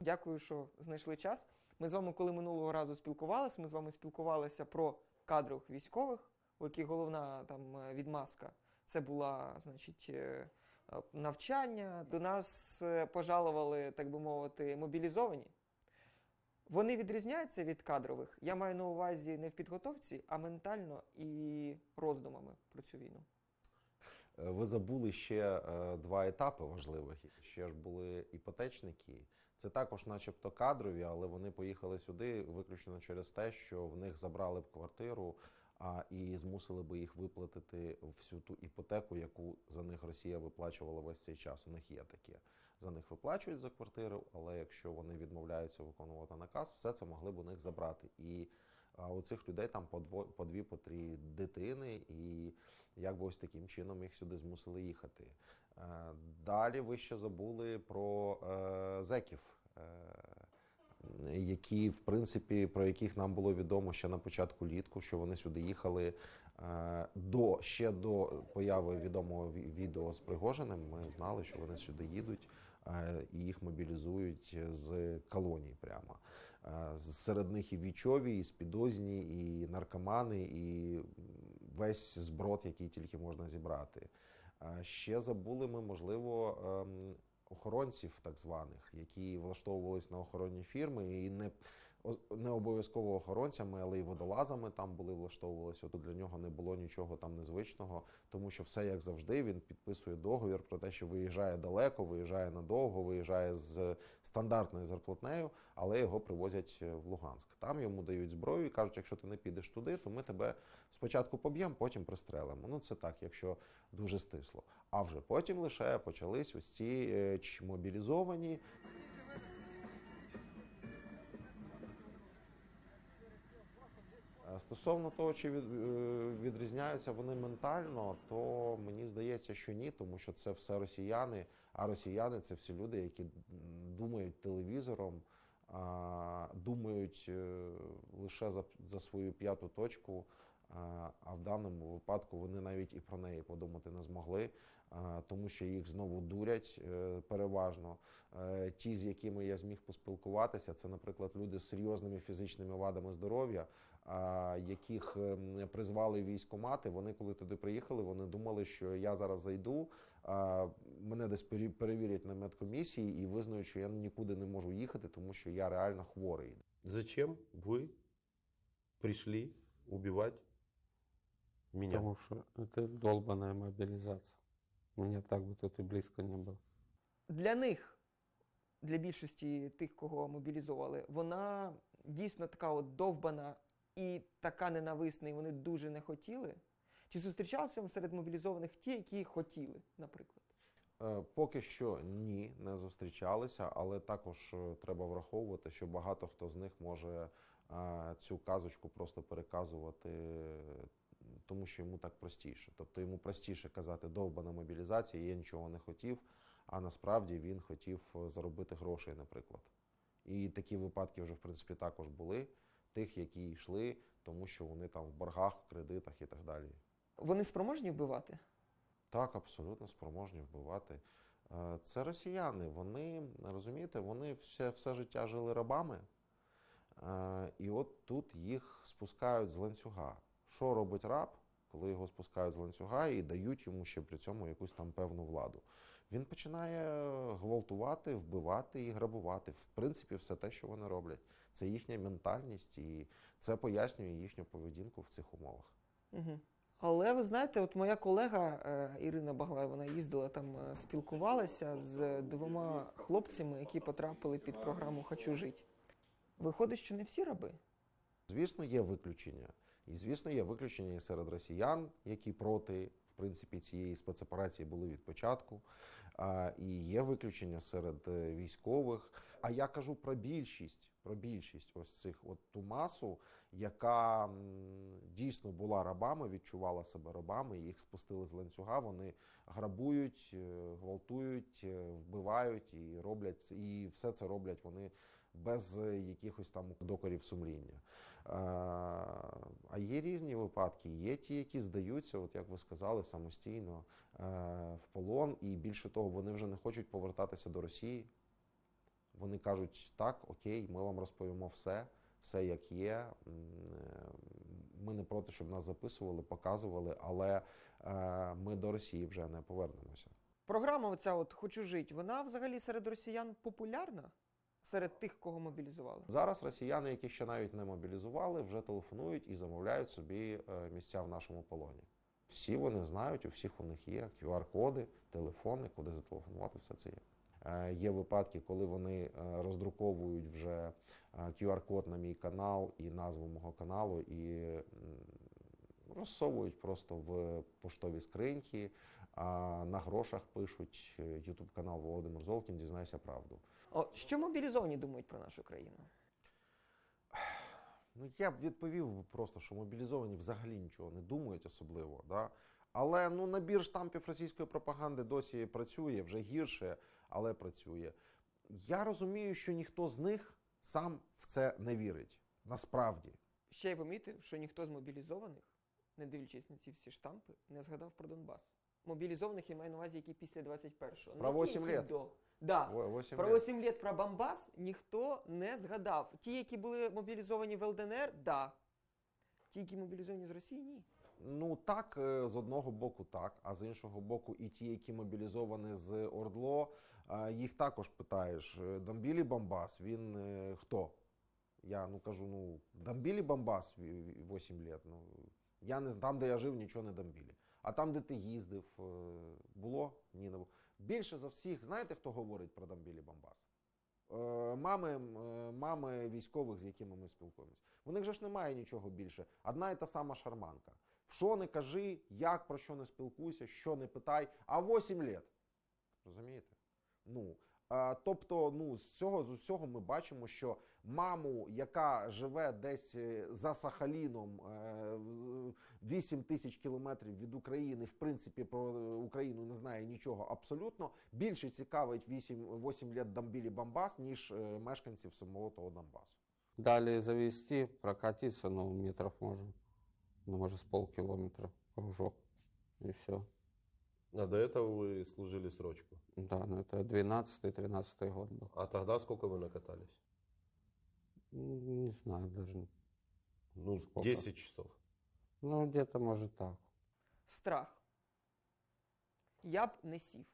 Дякую, що знайшли час. Ми з вами, коли минулого разу спілкувалися, ми з вами спілкувалися про кадрових військових, у яких головна там е, відмазка це була, значить, е, е, навчання. До нас пожалували, так би мовити, мобілізовані. Вони відрізняються від кадрових. Я маю на увазі не в підготовці, а ментально і роздумами про цю війну. Ви забули ще два етапи важливих. Ще ж були іпотечники. Це також, начебто, кадрові, але вони поїхали сюди виключно через те, що в них забрали б квартиру а, і змусили би їх виплатити всю ту іпотеку, яку за них Росія виплачувала весь цей час. У них є таке. За них виплачують за квартиру, але якщо вони відмовляються виконувати наказ, все це могли б у них забрати. І а у цих людей там по дво, по дві, по три дитини, і якби ось таким чином їх сюди змусили їхати. Е, Далі ви ще забули про е, зеків. Е, які, в принципі, про яких нам було відомо ще на початку літку, що вони сюди їхали е, до ще до появи відомого відео з Пригожиним. Ми знали, що вони сюди їдуть е, і їх мобілізують з колоній прямо. Е, Серед них і вічові, і спідозні, і наркомани, і весь зброд, який тільки можна зібрати. Ще забули ми, можливо, ем, охоронців, так званих, які влаштовувались на охоронні фірми, і не, не обов'язково охоронцями, але й водолазами там були влаштовувалися. От для нього не було нічого там незвичного, тому що все як завжди. Він підписує договір про те, що виїжджає далеко, виїжджає надовго, виїжджає з стандартною зарплатнею, але його привозять е, в Луганськ. Там йому дають зброю і кажуть, якщо ти не підеш туди, то ми тебе спочатку поб'ємо, потім пристрелимо. Ну це так, якщо дуже стисло. А вже потім лише почались ось ці е, мобілізовані. Стосовно того, чи е, відрізняються вони ментально, то мені здається, що ні, тому що це все росіяни, а росіяни це всі люди, які думають телевізором, думають е, лише за, за свою п'яту точку. А в даному випадку вони навіть і про неї подумати не змогли, тому що їх знову дурять е, переважно. Е, Ті, з якими я зміг поспілкуватися, це, наприклад, люди з серйозними фізичними вадами здоров'я, яких ем, призвали військомати. Вони, коли туди приїхали, вони думали, що я зараз зайду, а, мене десь пере- перевірять на медкомісії і визнають, що я нікуди не можу їхати, тому що я реально хворий. Зачем вы пришли убивать меня? Потому что это долбанная мобилизация. Мне так бы тут и близко не было. Для них, для більшості тих, кого мобілізували, вона дійсно така от довбана і така ненависна, і вони дуже не хотіли. Чи зустрічалися вам серед мобілізованих ті, які хотіли, наприклад? Е, Поки що ні, не зустрічалися, але також е, треба враховувати, що багато хто з них може е, цю казочку просто переказувати, тому що йому так простіше. Тобто йому простіше казати довбана мобілізація, я нічого не хотів, а насправді він хотів заробити грошей, наприклад. І такі випадки вже в принципі також були. Тих, які йшли, тому що вони там в боргах, в кредитах і так далі. Вони спроможні вбивати? Так, абсолютно спроможні вбивати. Е, Це росіяни. Вони розумієте, вони все, все життя жили рабами, Е, і от тут їх спускають з ланцюга. Що робить раб, коли його спускають з ланцюга і дають йому ще при цьому якусь там певну владу? Він починає гвалтувати, вбивати і грабувати. В принципі, все те, що вони роблять. Це їхня ментальність, і це пояснює їхню поведінку в цих умовах. Угу. Але ви знаєте, от моя колега е, Ірина Баглай, вона їздила там, е, спілкувалася з двома хлопцями, які потрапили під програму Хочу жити. Виходить, що не всі раби. Звісно, є виключення. І звісно, є виключення і серед росіян, які проти в принципі цієї спецоперації були від початку. І є виключення серед е, військових. А я кажу про більшість, про більшість ось цих от ту масу, яка дійсно була рабами, відчувала себе рабами, їх спустили з ланцюга. Вони грабують, е, гвалтують, е, вбивають і роблять і все це роблять вони без якихось там докорів сумління. Е, А є різні випадки. Є ті, які здаються, от як ви сказали, самостійно в полон, і більше того, вони вже не хочуть повертатися до Росії. Вони кажуть, так, окей, ми вам розповімо все, все як є. Е, Ми не проти, щоб нас записували, показували, але е, ми до Росії вже не повернемося. Програма оця от Хочу жити, вона взагалі серед росіян популярна? Серед тих, кого мобілізували? Зараз росіяни, які ще навіть не мобілізували, вже телефонують і замовляють собі е, місця в нашому полоні. Всі вони знають, у всіх у них є QR-коди, телефони, куди зателефонувати, все це є. Е, Є випадки, коли вони е, роздруковують вже е, QR-код на мій канал і назву мого каналу і розсовують просто в поштові скриньки, а на грошах пишуть YouTube канал Володимир Золкін, дізнайся правду. О, що мобілізовані думають про нашу країну? Ну, я б відповів просто, що мобілізовані взагалі нічого не думають особливо. Да? Але ну, набір штампів російської пропаганди досі працює, вже гірше, але працює. Я розумію, що ніхто з них сам в це не вірить. Насправді. Ще я помітив, що ніхто з мобілізованих, не дивлячись на ці всі штампи, не згадав про Донбас. Мобілізованих я маю на увазі, які після 21-го. Про Не 8 які лет. До. Да. Про лет. 8 лет про Бомбас ніхто не згадав. Ті, які були мобілізовані в ЛДНР, да. Ті, які мобілізовані з Росії, ні. Ну так, е, з одного боку так, а з іншого боку, і ті, які мобілізовані з Ордло, їх також питаєш. е, Дамбілі Бамбас, він е, хто? Я ну кажу, ну Дамбілі Бамбас 8 лет. Ну я не там, де я жив, нічого не Дамбілі. А там, де ти їздив, е, було? Ні, не було. Більше за всіх, знаєте, хто говорить про Дамбілі Бамбас? Мами, мами військових, з якими ми спілкуємося. В них же ж немає нічого більше. Одна і та сама шарманка. Що не кажи, як про що не спілкуйся, що не питай, а 8 літ. Розумієте? Ну, тобто, ну, з цього з усього ми бачимо, що маму, яка живе десь е, за Сахаліном е, 8 тисяч кілометрів від України, в принципі, про е, Україну не знає нічого абсолютно, більше цікавить 8, 8 літ Дамбілі Бамбас, ніж е, мешканців самого того Донбасу. Дали завести, прокатиться, ну, метров можем. Ну, может, с полкилометра кружок. И все. А до этого вы служили срочку. Да, ну это 12-13 год был. А тогда сколько вы накатались? М, Не знаю даже. Ну, Сколько? 10 часов. Ну, где-то может так. Страх. Я б не сів.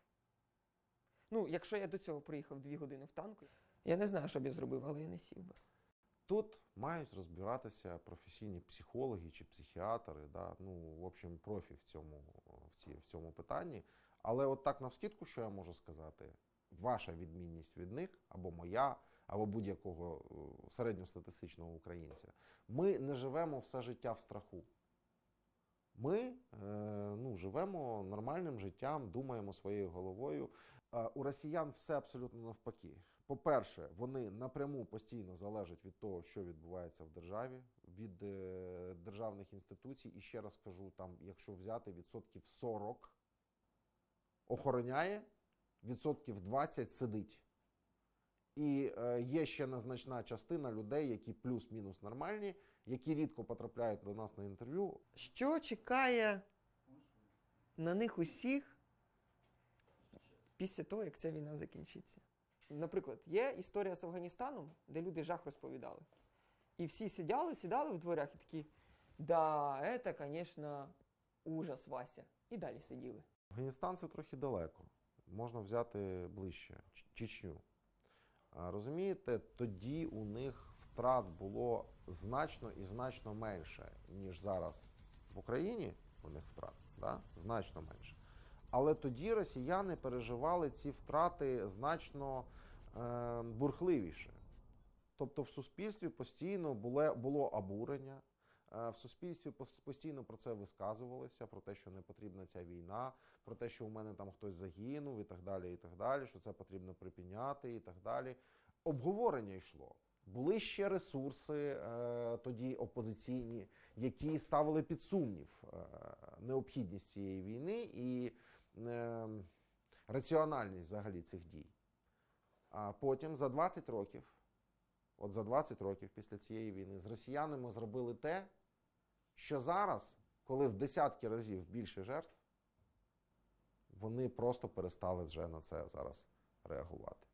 Ну, якщо я до цього приїхав дві години в танку, я не знаю, що б я зробив, але я не сів би. Тут мають розбиратися професійні психологи чи психіатри, да? ну, в общем, профі в цьому, в, ці, в цьому питанні. Але от так навскидку, що я можу сказати, ваша відмінність від них, або моя, або будь-якого е, середньостатистичного українця, ми не живемо все життя в страху. Ми е, ну, живемо нормальним життям, думаємо своєю головою. Е, у росіян все абсолютно навпаки. По-перше, вони напряму постійно залежать від того, що відбувається в державі, від е, державних інституцій. І ще раз кажу, там, якщо взяти відсотків 40 охороняє, відсотків 20 сидить. І е, є ще незначна частина людей, які плюс-мінус нормальні, які рідко потрапляють до нас на інтерв'ю. Що чекає на них усіх після того, як ця війна закінчиться? Наприклад, є історія з Афганістаном, де люди жах розповідали. І всі сиділи, сідали в дверях і такі, да, це, звісно, ужас, Вася. І далі сиділи. Афганістан це трохи далеко. Можна взяти ближче Чечню. Розумієте, тоді у них втрат було значно і значно менше, ніж зараз в Україні. У них втрат, да? значно менше. Але тоді росіяни переживали ці втрати значно е, бурхливіше. Тобто в суспільстві постійно було, було обурення, е, в суспільстві постійно про це висказувалося, про те, що не потрібна ця війна, про те, що у мене там хтось загинув, і так далі, і так далі, що це потрібно припиняти, і так далі. Обговорення йшло. Були ще ресурси е, тоді опозиційні, які ставили під сумнів е, необхідність цієї війни і е, раціональність взагалі цих дій. А потім за 20 років, от за 20 років після цієї війни, з росіянами зробили те, що зараз, коли в десятки разів більше жертв, вони просто перестали вже на це зараз реагувати.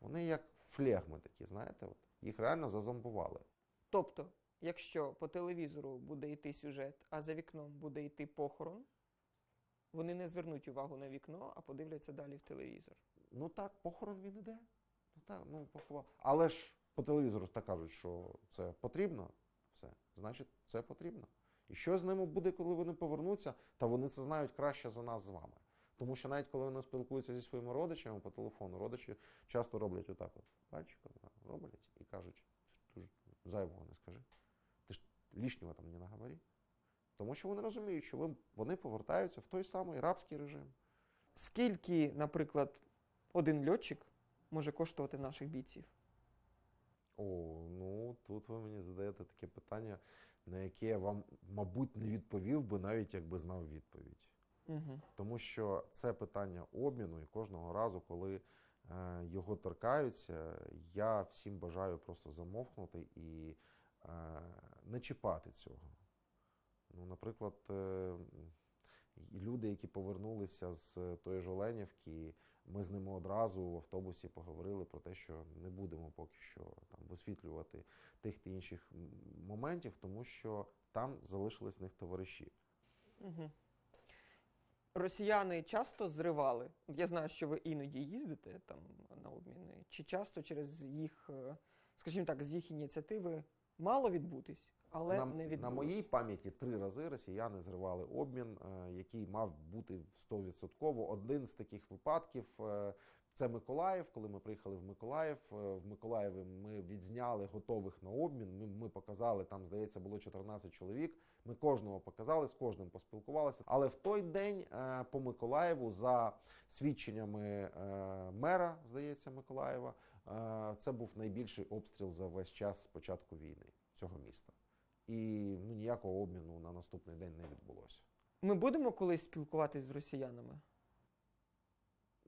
Вони як флегми такі, знаєте, от, їх реально зазомбували. Тобто, якщо по телевізору буде йти сюжет, а за вікном буде йти похорон, вони не звернуть увагу на вікно, а подивляться далі в телевізор. Ну так, похорон він іде. Ну так, ну поховав. Але ж по телевізору так кажуть, що це потрібно, все, значить, це потрібно. І що з ними буде, коли вони повернуться, та вони це знають краще за нас з вами. Тому що навіть коли вони спілкуються зі своїми родичами по телефону, родичі часто роблять отак от пальчиком роблять і кажуть, ти зайвого не скажи. Ти ж лишнього там не наговори. Тому що вони розуміють, що вони повертаються в той самий рабський режим. Скільки, наприклад, один льотчик може коштувати наших бійців? О, ну тут ви мені задаєте таке питання, на яке я вам, мабуть, не відповів би, навіть якби знав відповідь. Угу. Тому що це питання обміну, і кожного разу, коли е, його торкаються, я всім бажаю просто замовкнути і е, не чіпати цього. Ну, наприклад, е, люди, які повернулися з тої ж Оленівки, ми з ними одразу в автобусі поговорили про те, що не будемо поки що висвітлювати тих та інших моментів, тому що там залишились в них товариші. Угу. Росіяни часто зривали. Я знаю, що ви іноді їздите там на обміни. Чи часто через їх, е, скажімо так, з їх ініціативи мало відбутись, але на, не відбулось. на моїй пам'яті три рази росіяни зривали обмін, е, який мав бути 100%. Один з таких випадків е, це Миколаїв. Коли ми приїхали в Миколаїв, е, в Миколаєві ми відзняли готових на обмін. Ми, ми показали там, здається, було 14 чоловік. Ми кожного показали, з кожним поспілкувалися. Але в той день е, по Миколаєву, за свідченнями е, мера, здається, Миколаєва, це був найбільший обстріл за весь час з початку війни цього міста. І ну, ніякого обміну на наступний день не відбулося. Ми будемо колись спілкуватись з росіянами?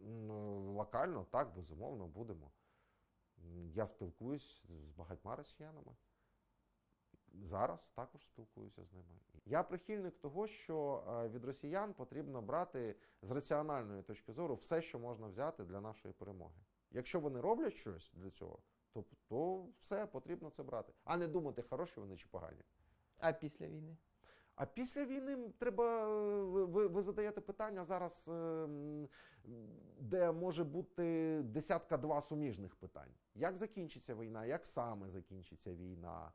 Ну, локально так, безумовно, будемо. Я спілкуюсь з багатьма росіянами. Зараз також спілкуюся з ними. Я прихильник того, що е, від росіян потрібно брати з раціональної точки зору все, що можна взяти для нашої перемоги. Якщо вони роблять щось для цього, то, то все потрібно це брати. А не думати, хороші вони чи погані. А після війни? А після війни треба. Ви, ви, задаєте питання зараз, е, де може бути десятка два суміжних питань. Як закінчиться війна, як саме закінчиться війна,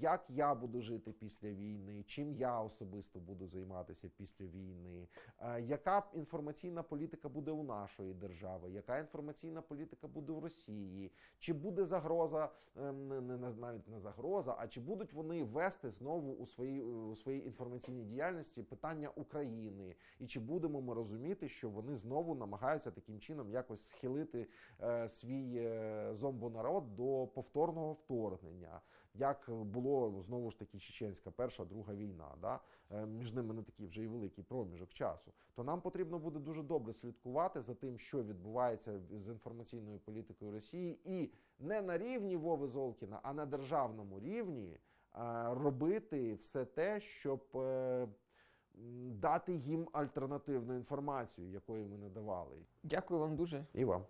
як я буду жити після війни, чим я особисто буду займатися після війни, е, яка інформаційна політика буде у нашої держави, яка інформаційна політика буде у Росії, чи буде загроза, ем, не, навіть не загроза, а чи будуть вони вести знову у своїй у своїй інформаційній діяльності питання України, і чи будемо ми розуміти, що вони знову намагаються таким чином якось схилити е, свій е, зомбонарод до повторного вторгнення, як було знову ж таки чеченська перша, друга війна, да? Е, між ними не такий вже і великий проміжок часу. То нам потрібно буде дуже добре слідкувати за тим, що відбувається з інформаційною політикою Росії, і не на рівні Вови Золкіна, а на державному рівні е, робити все те, щоб е, дати їм альтернативну інформацію, якої ми не давали. Дякую вам дуже. І вам.